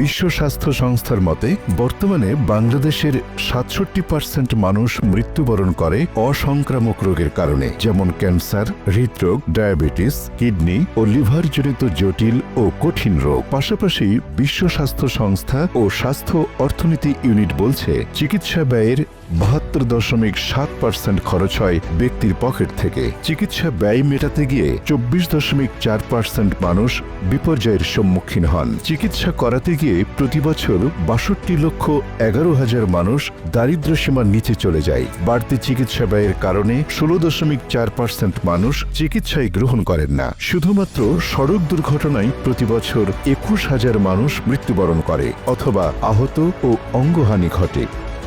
বিশ্ব স্বাস্থ্য সংস্থার মতে, বর্তমানে বাংলাদেশের সাতষট্টি পার্সেন্ট মানুষ মৃত্যুবরণ করে অসংক্রামক রোগের কারণে, যেমন ক্যান্সার, হৃদরোগ, ডায়াবেটিস, কিডনি ও লিভারজনিত জটিল ও কঠিন রোগ। পাশাপাশি বিশ্ব স্বাস্থ্য সংস্থা ও স্বাস্থ্য অর্থনীতি ইউনিট বলছে, চিকিৎসা ব্যয়ের বাহাত্তর দশমিক সাত পার্সেন্ট খরচ হয় ব্যক্তির পকেট থেকে। চিকিৎসা ব্যয় মেটাতে গিয়ে চব্বিশ দশমিক চার পার্সেন্ট মানুষ বিপর্যয়ের সম্মুখীন হন। চিকিৎসা করাতে গিয়ে প্রতি বছর বাষট্টি লক্ষ এগারো হাজার মানুষ দারিদ্র্য সীমার নিচে চলে যায়। বাড়তি চিকিৎসা ব্যয়ের কারণে ষোলো দশমিক চার পার্সেন্ট মানুষ চিকিৎসায় গ্রহণ করেন না। শুধুমাত্র সড়ক দুর্ঘটনায় প্রতি বছর একুশ হাজার মানুষ মৃত্যুবরণ করে, অথবা আহত ও অঙ্গহানি ঘটে।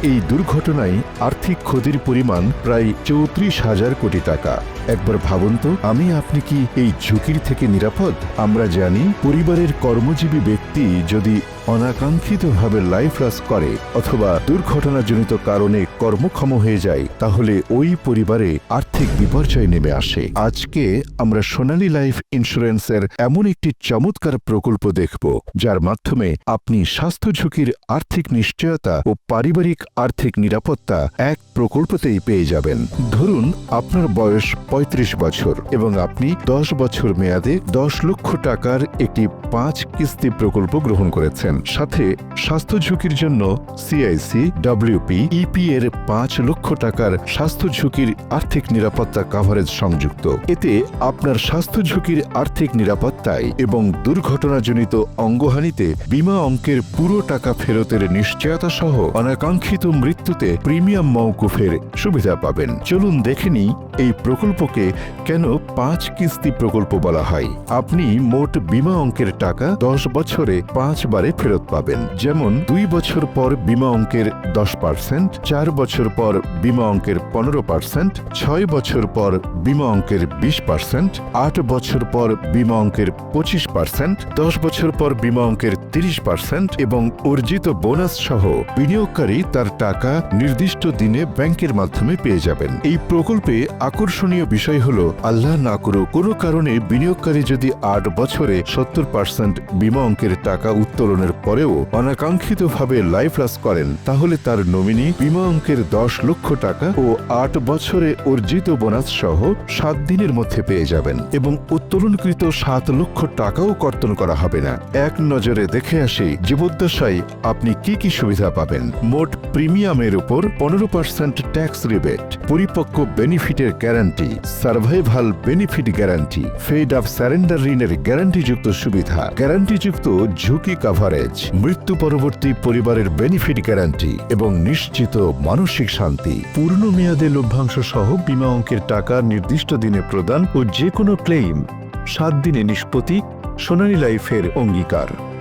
এই দুর্ঘটনায় আর্থিক ক্ষতির পরিমাণ প্রায় চৌত্রিশ হাজার কোটি টাকা। একবার ভাবুন তো, আমি আপনি কি এই ঝুঁকির থেকে নিরাপদ? আমরা জানি পরিবারের কর্মজীবী ব্যক্তি যদি অনাকাঙ্ক্ষিতভাবে লাইফ লস করে অথবা দুর্ঘটনাজনিত কারণে কর্মক্ষম হয়ে যায়, তাহলে ওই পরিবারে আর্থিক বিপর্যয় নেমে আসে। আজকে আমরা সোনালী লাইফ ইন্স্যুরেন্সের এমন একটি চমৎকার প্রকল্প দেখব, যার মাধ্যমে আপনি স্বাস্থ্য ঝুঁকির আর্থিক নিশ্চয়তা ও পারিবারিক আর্থিক নিরাপত্তা এক প্রকল্পতেই পেয়ে যাবেন। ধরুন, আপনার বয়স ৩৫ বছর এবং আপনি দশ বছর মেয়াদে দশ লক্ষ টাকার একটি পাঁচ কিস্তি প্রকল্প গ্রহণ করেছেন। সাথে স্বাস্থ্য ঝুঁকির জন্য সিআইসি ডব্লিউপি ইপি এর পাঁচ লক্ষ টাকার স্বাস্থ্য ঝুঁকির আর্থিক নিরাপত্তা কাভারেজ সংযুক্ত। এতে আপনার স্বাস্থ্য ঝুঁকির আর্থিক নিরাপত্তায় এবং দুর্ঘটনাজনিত অঙ্গহানিতে বিমা অঙ্কের পুরো টাকা ফেরতের নিশ্চয়তা সহ অনাকাঙ্ক্ষিত মৃত্যুতে প্রিমিয়াম মৌকুফের সুবিধা পাবেন। চলুন দেখে নিই এই প্রকল্পকে কেন পাঁচ কিস্তি প্রকল্প বলা হয়? আপনি মোট বিমা অঙ্কের টাকা দশ বছরে পাঁচবারে ফেরত পাবেন। যেমন দুই বছর পর বিমা অঙ্কের দশ পার্সেন্ট, চার বছর পর বিমা অঙ্কের পনেরো পার্সেন্ট, ছয় বছর পর বিমা অঙ্কের বিশ পার্সেন্ট, আট বছর পর বিমা অঙ্কের পঁচিশ পার্সেন্ট, দশ বছর পর বিমা অঙ্কের তিরিশ পার্সেন্ট এবং অর্জিত বোনাস সহ বিনিয়োগকারী তার টাকা নির্দিষ্ট দিনে ব্যাংকের মাধ্যমে পেয়ে যাবেন। এই প্রকল্পে আকর্ষণীয় বিষয় হল, আল্লাহ না করুক, কোনো কারণে বিনিয়োগকারী যদি আট বছরে সত্তর পার্সেন্ট বিমা অঙ্কের টাকা উত্তোলনের পরেও অনাকাঙ্ক্ষিতভাবে লাইফ লস করেন, তাহলে তার নমিনি বিমা অঙ্কের দশ লক্ষ টাকা ও আট বছরে অর্জিত বোনাস সহ সাত দিনের মধ্যে পেয়ে যাবেন এবং উত্তোলনকৃত সাত লক্ষ টাকাও কর্তন করা হবে না। এক নজরে দেখে আসি, জীবদ্দশায় আপনি কি কি সুবিধা পাবেন? মোট প্রিমিয়ামের উপর পনেরো পার্সেন্ট ট্যাক্স রিবেট পরিপক্ক বেনিফিটের guarantee, survival benefit guarantee, paid up surrender ঋণের গ্যারান্টিযুক্ত সুবিধা, গ্যারান্টিযুক্ত ঝুঁকি কাভারেজ মৃত্যু পরবর্তী পরিবারের বেনিফিট গ্যারান্টি এবং নিশ্চিত মানসিক শান্তি। পূর্ণ মেয়াদে লভ্যাংশ সহ বিমা অঙ্কের টাকা নির্দিষ্ট দিনে প্রদান ও যে কোনো ক্লেইম সাত দিনে নিষ্পত্তি, সোনালী লাইফের অঙ্গীকার।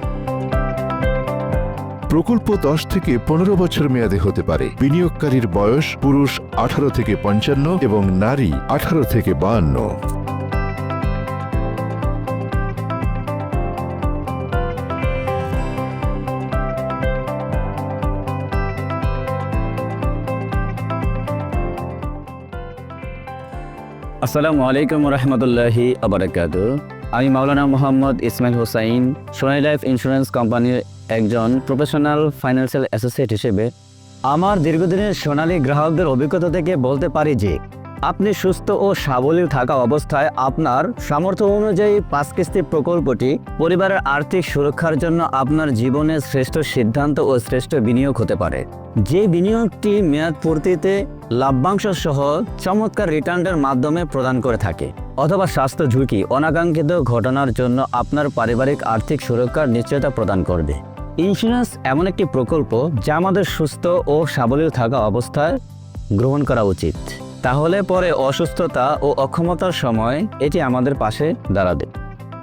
প্রকল্প দশ থেকে পনেরো বছর মেয়াদে হতে পারে। বিনিয়োগকারীর বয়স পুরুষ আঠারো থেকে পঞ্চান্ন এবং নারী আঠারো থেকে বাহান্ন। আসসালামু আলাইকুম রহমতুল্লাহি আবরাকাত আমি মাওলানা মোহাম্মদ ইসমাইল হোসাইন সোনাই লাইফ ইন্স্যুরেন্স কোম্পানির একজন প্রফেশনাল ফাইন্যান্সিয়াল অ্যাসোসিয়েট হিসেবে আমার দীর্ঘদিনের সোনালী গ্রাহকদের অভিজ্ঞতা থেকে বলতে পারি যে, আপনি সুস্থ ও সাবলীল থাকা অবস্থায় আপনার সামর্থ্য অনুযায়ী পাঁচ কিস্তি প্রকল্পটি পরিবারের আর্থিক সুরক্ষার জন্য আপনার জীবনের শ্রেষ্ঠ সিদ্ধান্ত ও শ্রেষ্ঠ বিনিয়োগ হতে পারে। যে বিনিয়োগটি মেয়াদ পূর্তিতে লাভ্যাংশ সহ চমৎকার রিটার্নের মাধ্যমে প্রদান করে থাকে, অথবা স্বাস্থ্য ঝুঁকি অনাকাঙ্ক্ষিত ঘটনার জন্য আপনার পারিবারিক আর্থিক সুরক্ষার নিশ্চয়তা প্রদান করবে। ইন্স্যুরেন্স এমন একটি প্রকল্প যা আমাদের সুস্থ ও সাবলীল থাকা অবস্থায় গ্রহণ করা উচিত। তাহলে পরে অসুস্থতা ও অক্ষমতার সময় এটি আমাদের পাশে দাঁড়াবে।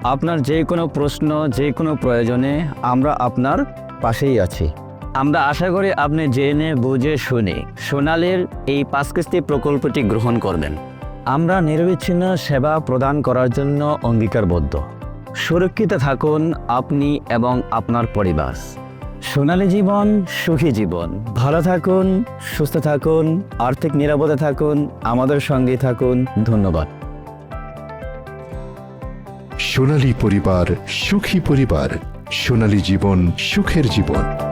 আপনার যে কোনো প্রশ্ন যে কোনো প্রয়োজনে আমরা আপনার পাশেই আছি। আমরা আশা করি আপনি জেনে, বুঝে, শুনে সোনালির এই পাঁচ কিস্তি প্রকল্পটি গ্রহণ করবেন। আমরা নিরবিচ্ছিন্ন সেবা প্রদান করার জন্য অঙ্গীকারবদ্ধ। সুরক্ষিত থাকুন আপনি এবং আপনার পরিবার। সোনালি জীবন, সুখী জীবন। ভালো থাকুন, সুস্থ থাকুন, আর্থিক নিরাপদে থাকুন, আমাদের সঙ্গে থাকুন। ধন্যবাদ। সোনালী পরিবার, সুখী পরিবার। সোনালী জীবন, সুখের জীবন।